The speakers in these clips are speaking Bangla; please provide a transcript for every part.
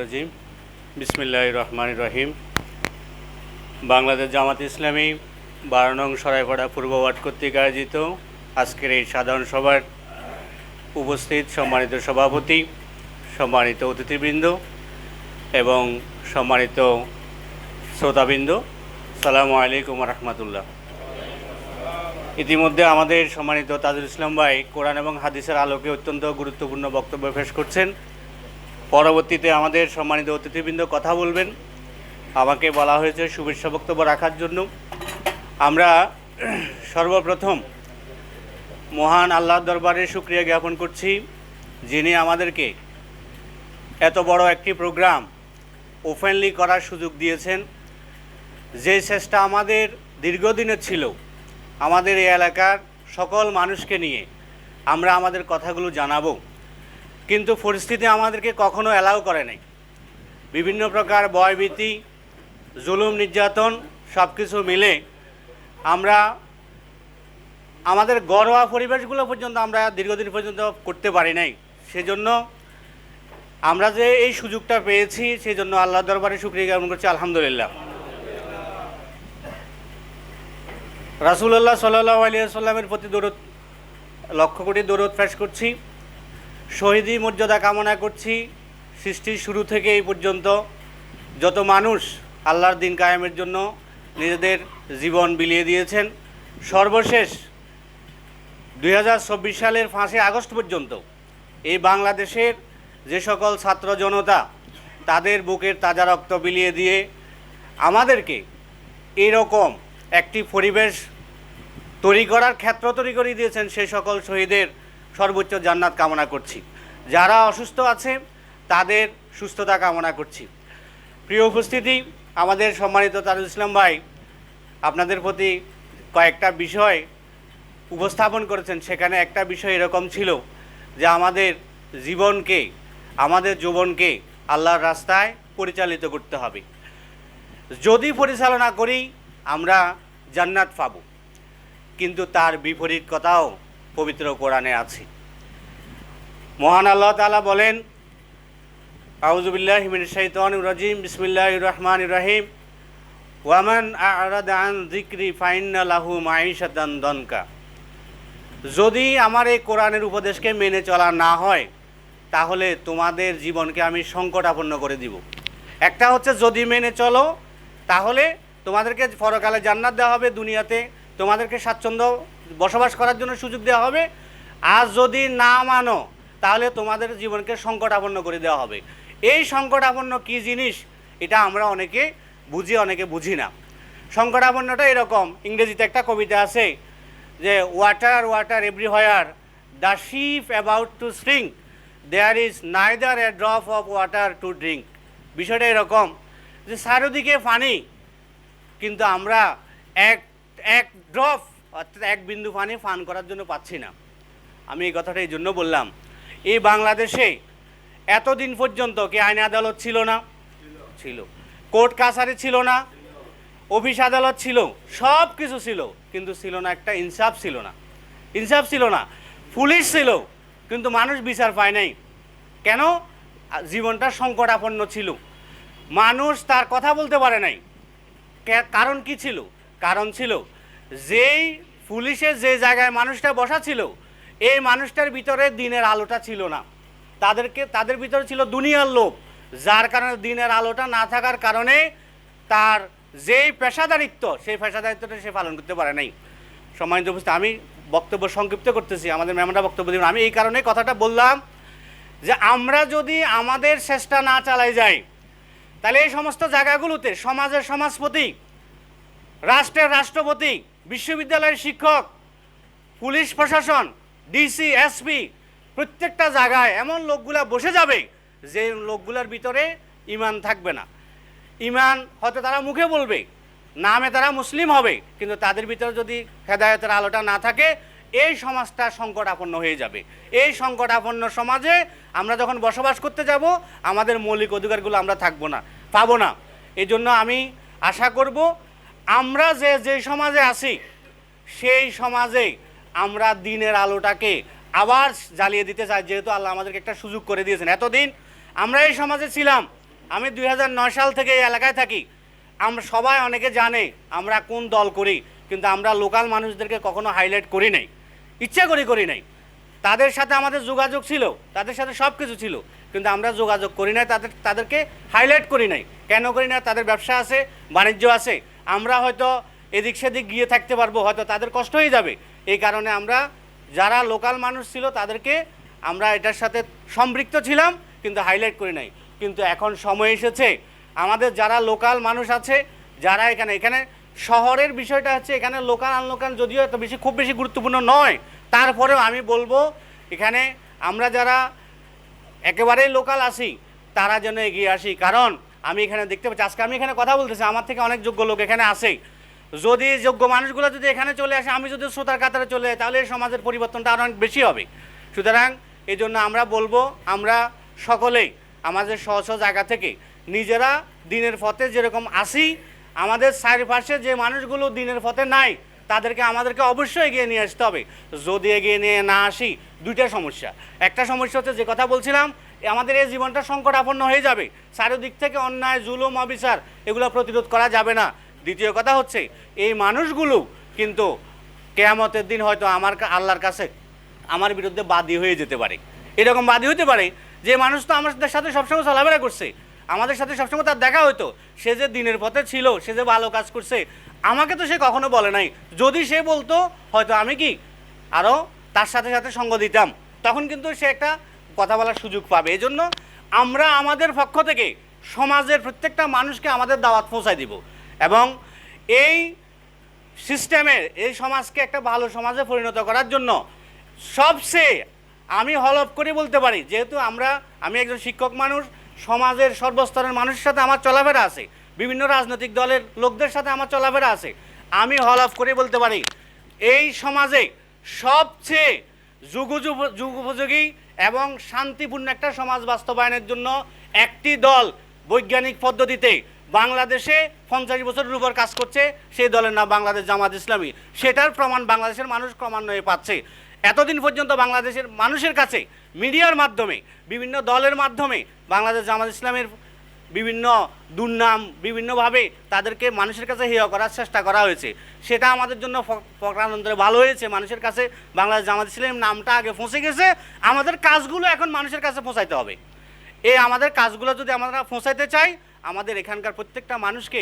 রাজিম বিসমিল্লাহ রহমান রহিম। বাংলাদেশ জামাত ইসলামী বারো নং সরাইপাড়া পূর্ব ওয়ার্ড কর্তৃক আয়োজিত আজকের এই সাধারণ সভার উপস্থিত সম্মানিত সভাপতি, সম্মানিত অতিথিবৃন্দ এবং সম্মানিত শ্রোতাবৃন্দ, সালামু আলাইকুম রহমতুল্লাহ। ইতিমধ্যে আমাদের সম্মানিত তাজুল ইসলাম ভাই কোরআন এবং হাদিসের আলোকে অত্যন্ত গুরুত্বপূর্ণ বক্তব্য পেশ করছেন। পরবর্তীতে আমাদের সম্মানিত অতিথিবৃন্দ কথা বলবেন। আমাকে বলা হয়েছে শুভেচ্ছা বক্তব্য রাখার জন্য। আমরা সর্বপ্রথম মহান আল্লাহর দরবারে শুক্রিয়া জ্ঞাপন করছি, যিনি আমাদেরকে এত বড় একটি প্রোগ্রাম ওপেনলি করার সুযোগ দিয়েছেন। যে চেষ্টা আমাদের দীর্ঘদিনের ছিল, আমাদের এই এলাকার সকল মানুষকে নিয়ে আমরা আমাদের কথাগুলো জানাব। কিন্তু পরিস্থিতি আমাদেরকে কখনো অ্যালাউ করে নাই। বিভিন্ন প্রকার ভয়ভীতি, জুলুম, নির্যাতন সব কিছু মিলে আমরা আমাদের ঘরোয়া পরিবেশগুলো পর্যন্ত আমরা দীর্ঘদিন পর্যন্ত করতে পারি নাই। সেজন্য আমরা যে এই সুযোগটা পেয়েছি সেই জন্য আল্লাহ দরবারে শুক্রিয়া জ্ঞাপন করছি, আলহামদুলিল্লাহ। রাসুল্লাহ সাল্লাহ আলিয়া সাল্লামের প্রতি দৌড় লক্ষ কোটি দৌড় ফ্যাস করছি। শহীদি মর্যাদা কামনা করছি। সৃষ্টির শুরু থেকে এই পর্যন্ত যত মানুষ আল্লাহর দিন কায়েমের জন্য নিজেদের জীবন বিলিয়ে দিয়েছেন, সর্বশেষ দু হাজার চব্বিশ সালের পাঁচই আগস্ট পর্যন্ত এই বাংলাদেশের যে সকল ছাত্র জনতা তাদের বুকের তাজা রক্ত বিলিয়ে দিয়ে আমাদেরকে এরকম একটি পরিবেশ তৈরি করার ক্ষেত্র তৈরি করে দিয়েছেন সেই সকল শহীদের সর্বোচ্চ জান্নাত কামনা করছি। যারা অসুস্থ আছে, তাদের সুস্থতা কামনা করছি। প্রিয় উপস্থিতি, আমাদের সম্মানিত তারুল ইসলাম ভাই আপনাদের প্রতি কয়েকটা বিষয় উপস্থাপন করেছেন। সেখানে একটা বিষয় এরকম ছিল যে আমাদের জীবনকে, আমাদের যৌবনকে আল্লাহর রাস্তায় পরিচালিত করতে হবে। যদি পরিচালনা করি, আমরা জান্নাত পাব। কিন্তু তার বিপরীত কথাও পবিত্র কোরআনে আছে। মহান আল্লাহ তাআলা বলেন আউজুবিল্লাহ হিমিন রাজিম বিসমিল্লাহ রহমান রহিম। ওয়ামান আন যিকরি ফাইন্না লাহু মাইশাতান দনকা। যদি আমার এই কোরআনের উপদেশকে মেনে চলা না হয়, তাহলে তোমাদের জীবনকে আমি সংকটাপন্ন করে দিব। একটা হচ্ছে যদি মেনে চলো, তাহলে তোমাদেরকে পরকালে জান্নাত দেওয়া হবে দুনিয়াতে। তোমাদেরকে স্বাচ্ছন্দ্য বসবাস করার জন্য সুযোগ দেওয়া হবে। আর যদি না মানো, তাহলে তোমাদের জীবনকে সংকটাপন্ন করে দেওয়া হবে। এই সংকটাপন্ন কী জিনিস? এটা আমরা অনেকে বুঝি অনেকে বুঝি না। সংকটাপন্নটা এরকম। ইংরেজিতে একটা কবিতা আছে যে water water everywhere the ship about to string there is neither a drop of water to drink বিষয়টা এরকম যে, চারিদিকে পানি, কিন্তু আমরা এক এক ড্রপ অর্থাৎ এক বিন্দু পানি পান করার জন্য পাচ্ছি না। আমি এই কথাটা এই জন্য বললাম। এই বাংলাদেশে এতদিন পর্যন্ত কি আইন আদালত ছিল না? ছিল। কোর্ট কাছারি ছিল না। অফিস আদালত ছিল। সব কিছু ছিল। কিন্তু ছিল না, একটা ইনসাফ ছিল না। ইনসাফ ছিল না। পুলিশ ছিল। কিন্তু মানুষ বিচার পায় নাই। কেন? জীবনটা সংকটাপন্ন ছিল। মানুষ তার কথা বলতে পারে নাই। কারণ কি ছিল? কারণ ছিল যেই পুলিশের যে জায়গায় মানুষটা বসা ছিল, এই মানুষটার ভিতরে দিনের আলোটা ছিল না। তাদেরকে, তাদের ভিতরে ছিল দুনিয়ার লোভ। যার কারণে দিনের আলোটা না থাকার কারণে তার যেই পেশাদারিত্ব, সেই পেশাদারিত্বটা সে পালন করতে পারে নাই। সম্মানিত উপস্থিত, আমি বক্তব্য সংক্ষিপ্ত করতেছি, আমাদের ম্যামরা বক্তব্য দিবেন। আমি এই কারণে কথাটা বললাম যে, আমরা যদি আমাদের চেষ্টা না চালাই যাই, তাহলে এই সমস্ত জায়গাগুলোতে সমাজের সমাজপতি, রাষ্ট্রের রাষ্ট্রপতি বিশ্ববিদ্যালয়ের শিক্ষক, পুলিশ প্রশাসন ডিসি এসপি প্রত্যেকটা জায়গায় এমন লোকগুলা বসে যাবে যে লোকগুলার ভিতরে ইমান থাকবে না। ইমান হয়তো তারা মুখে বলবে, নামে তারা মুসলিম হবে, কিন্তু তাদের ভিতরে যদি হেদায়তের আলোটা না থাকে, এই সমাজটা সংকটাপন্ন হয়ে যাবে। এই সংকটাপন্ন সমাজে আমরা যখন বসবাস করতে যাব, আমাদের মৌলিক অধিকারগুলো আমরা থাকব না, পাবো না। এই আমি আশা করব আমরা যে যে সমাজে আছি, সেই সমাজে আমরা দিনের আলোটাকে আবার জ্বালিয়ে দিতে চাই, যেহেতু আল্লাহ আমাদেরকে একটা সুযোগ করে দিয়েছেন। এতদিন আমরা এই সমাজে ছিলাম, আমি দুই হাজার নয় সাল থেকে এই এলাকায় থাকি। আমরা সবাই অনেকে জানে আমরা কোন দল করি, কিন্তু আমরা লোকাল মানুষদেরকে কখনো হাইলাইট করি নাই, ইচ্ছা করি করি নাই। তাদের সাথে আমাদের যোগাযোগ ছিল, তাদের সাথে সব কিছু ছিল, কিন্তু আমরা যোগাযোগ করি নাই, তাদের, তাদেরকে হাইলাইট করি নাই। কেন করি না তাদের ব্যবসা আছে, বাণিজ্য আছে আমরা হয়তো এদিক সেদিক গিয়ে থাকতে পারব, হয়তো তাদের কষ্ট হয়ে যাবে। এই কারণে আমরা যারা লোকাল মানুষ ছিল তাদেরকে আমরা এটার সাথে সম্পৃক্ত ছিলাম, কিন্তু হাইলাইট করি নাই। কিন্তু এখন সময় এসেছে, আমাদের যারা লোকাল মানুষ আছে, যারা এখানে এখানে শহরের বিষয়টা হচ্ছে এখানে লোকাল আনলোকাল যদিও এত বেশি, খুব বেশি গুরুত্বপূর্ণ নয়, তারপরেও আমি বলব এখানে আমরা যারা একেবারেই লোকাল আসি, তারা যেন এগিয়ে আসি। কারণ আমি এখানে দেখতে পাচ্ছি, আজকে আমি এখানে কথা বলতেছি, আমার থেকে অনেক যোগ্য লোক এখানে আসে যদি যোগ্য মানুষগুলো যদি এখানে চলে আসে, আমি যদি শ্রোতার কাতারে চলে যাই, তাহলে সমাজের পরিবর্তনটা আরও অনেক বেশি হবে। সুতরাং এই জন্য আমরা বলব, আমরা সকলেই আমাদের সহ সহ জায়গা থেকে নিজেরা দিনের পথে যেরকম আসি, আমাদের চারিপাশে যে মানুষগুলো দিনের পথে নাই, তাদেরকে আমাদেরকে অবশ্যই এগিয়ে নিয়ে আসতে হবে। যদি এগিয়ে নিয়ে না আসি, দুইটা সমস্যা। একটা সমস্যা হচ্ছে যে কথা বলছিলাম আমাদের এই জীবনটা সংকটাপন্ন হয়ে যাবে। চারিদিক থেকে অন্যায়, জুলুম, অবিচার, এগুলো প্রতিরোধ করা যাবে না। দ্বিতীয় কথা হচ্ছে, এই মানুষগুলো কিন্তু কেয়ামতের দিন হয়তো আমার আল্লাহর কাছে আমার বিরুদ্ধে বাদী হয়ে যেতে পারে। এরকম বাদী হতে পারে যে মানুষ তো আমাদের সাথে সবসময় চলাফেরা করছে। আমাদের সাথে সবসময় তার দেখা হতো। সে যে দিনের পথে ছিল, সে যে ভালো কাজ করছে, আমাকে তো সে কখনো বলে নাই। যদি সে বলতো, হয়তো আমি কি আরও তার সাথে সাথে সঙ্গ দিতাম। তখন কিন্তু সে একটা কথা বলার সুযোগ পাবে। এই জন্য আমরা আমাদের পক্ষ থেকে সমাজের প্রত্যেকটা মানুষকে আমাদের দাওয়াত পৌঁছায় দিব। এবং এই সিস্টেমের এই সমাজকে একটা ভালো সমাজে পরিণত করার জন্য সবচেয়ে আমি হলফ করে বলতে পারি, যেহেতু আমরা, আমি একজন শিক্ষক মানুষ, সমাজের সর্বস্তরের মানুষের সাথে আমার চলাফেরা আছে, বিভিন্ন রাজনৈতিক দলের লোকদের সাথে আমার চলাফেরা আছে, আমি হলফ করে বলতে পারি, এই সমাজে সবচেয়ে যুগোপযোগী এবং শান্তিপূর্ণ একটা সমাজ বাস্তবায়নের জন্য একটি দল বৈজ্ঞানিক পদ্ধতিতে বাংলাদেশে পঞ্চাশ বছরের উপর কাজ করছে, সেই দলের নাম বাংলাদেশ জামাত ইসলামী। সেটার প্রমাণ বাংলাদেশের মানুষ ক্রমান্বয়ে পাচ্ছে। এতদিন পর্যন্ত বাংলাদেশের মানুষের কাছে মিডিয়ার মাধ্যমে, বিভিন্ন দলের মাধ্যমে বাংলাদেশ জামাত ইসলামের বিভিন্ন দুর্নাম বিভিন্নভাবে তাদেরকে মানুষের কাছে হেয় করার চেষ্টা করা হয়েছে। সেটা আমাদের জন্য প্রকারান্তরে ভালো হয়েছে। মানুষের কাছে বাংলাদেশ জামাত ইসলামের নামটা আগে পৌঁছে গেছে। আমাদের কাজগুলো এখন মানুষের কাছে পৌঁছাইতে হবে। এই আমাদের কাজগুলো যদি আমরা পৌঁছাইতে চাই, আমাদের এখানকার প্রত্যেকটা মানুষকে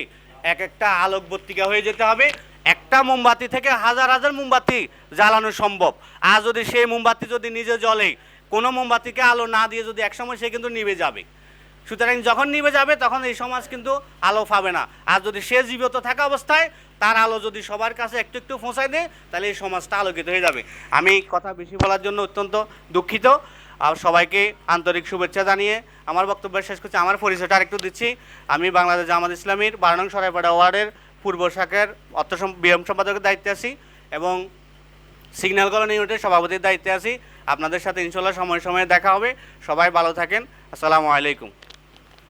এক একটা আলোকবর্তিকা হয়ে যেতে হবে। একটা মোমবাতি থেকে হাজার হাজার মোমবাতি জ্বালানো সম্ভব। আর যদি সেই মোমবাতি যদি নিজে জ্বলে, কোনো মোমবাতিকে আলো না দিয়ে যদি একসময় সে কিন্তু নিভে যাবে। সুতরাং যখন নিভে যাবে, তখন এই সমাজ কিন্তু আলো পাবে না। আর যদি সে জীবিত থাকা অবস্থায়, তার আলো যদি সবার কাছে একটু একটু পৌঁছায় দেয়, তাহলে এই সমাজটা আলোকিত হয়ে যাবে। আমি কথা বেশি বলার জন্য অত্যন্ত দুঃখিত। আর সবাইকে আন্তরিক শুভেচ্ছা জানিয়ে আমার বক্তব্য শেষ করছি। আমার পরিচয়টা আরেকটু দিচ্ছি। আমি বাংলাদেশ জামাত ইসলামীর বারানং সরাইপাড়া ওয়ার্ডের পূর্ব শাখার অর্থ বিএম সম্পাদকের দায়িত্বে আছি এবং সিগন্যাল কলোনি ইউনিটের সভাপতির দায়িত্বে আছি। আপনাদের সাথে ইনশাল্লাহ সময় সময়ে দেখা হবে। সবাই ভালো থাকেন। আসসালামু আলাইকুম।